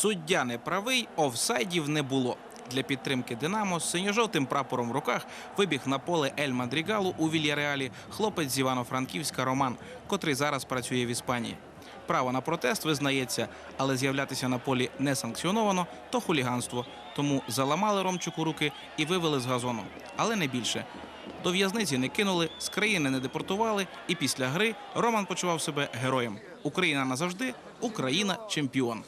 Суддя не правий, офсайдів не було. Для підтримки Динамо з синьо-жовтим прапором в руках вибіг на поле Ель Мадрігалу у Вільяреалі хлопець з Івано-Франківська Роман, котрий зараз працює в Іспанії. Право на протест визнається, але з'являтися на полі не санкціоновано, то хуліганство. Тому заламали Ромчуку руки і вивели з газону. Але не більше. До в'язниці не кинули, з країни не депортували, і після гри Роман почував себе героєм. Україна назавжди, Україна чемпіон.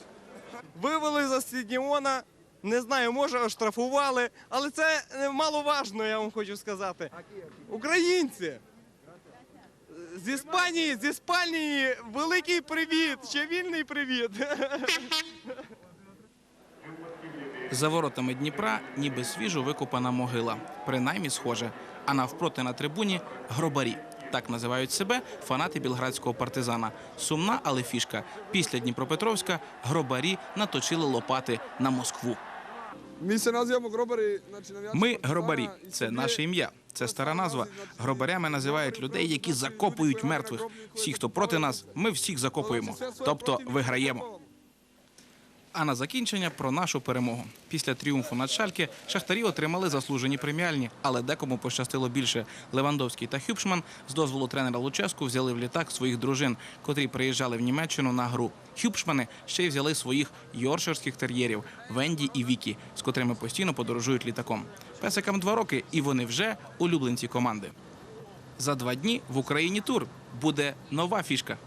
Вивели за стадіона. Не знаю, може оштрафували, але це е, маловажно, я вам хочу сказати. Українці! З Іспанії, з Іспанії великий привіт! Ще вільний привіт! За воротами Дніпра ніби свіжо викопана могила, принаймні схоже. А навпроти на трибуні гробарі. Так називають себе фанати білградського партизана. Сумна, але фішка. Після Дніпропетровська гробарі наточили лопати на Москву. Ми гробарі. Це наше ім'я. Це стара назва. Гробарями називають людей, які закопують мертвих. Всі, хто проти нас, ми всіх закопуємо. Тобто виграємо. А на закінчення про нашу перемогу. Після тріумфу над Шальке шахтарі отримали заслужені преміальні, але декому пощастило більше. Левандовський та Хюбшман з дозволу тренера Луческу взяли в літак своїх дружин, котрі приїжджали в Німеччину на гру. Хюбшмани ще й взяли своїх йорширських тер'єрів Венді і Вікі, з котрими постійно подорожують літаком. Песикам два роки, і вони вже улюбленці команди. За два дні в Україні тур буде нова фішка.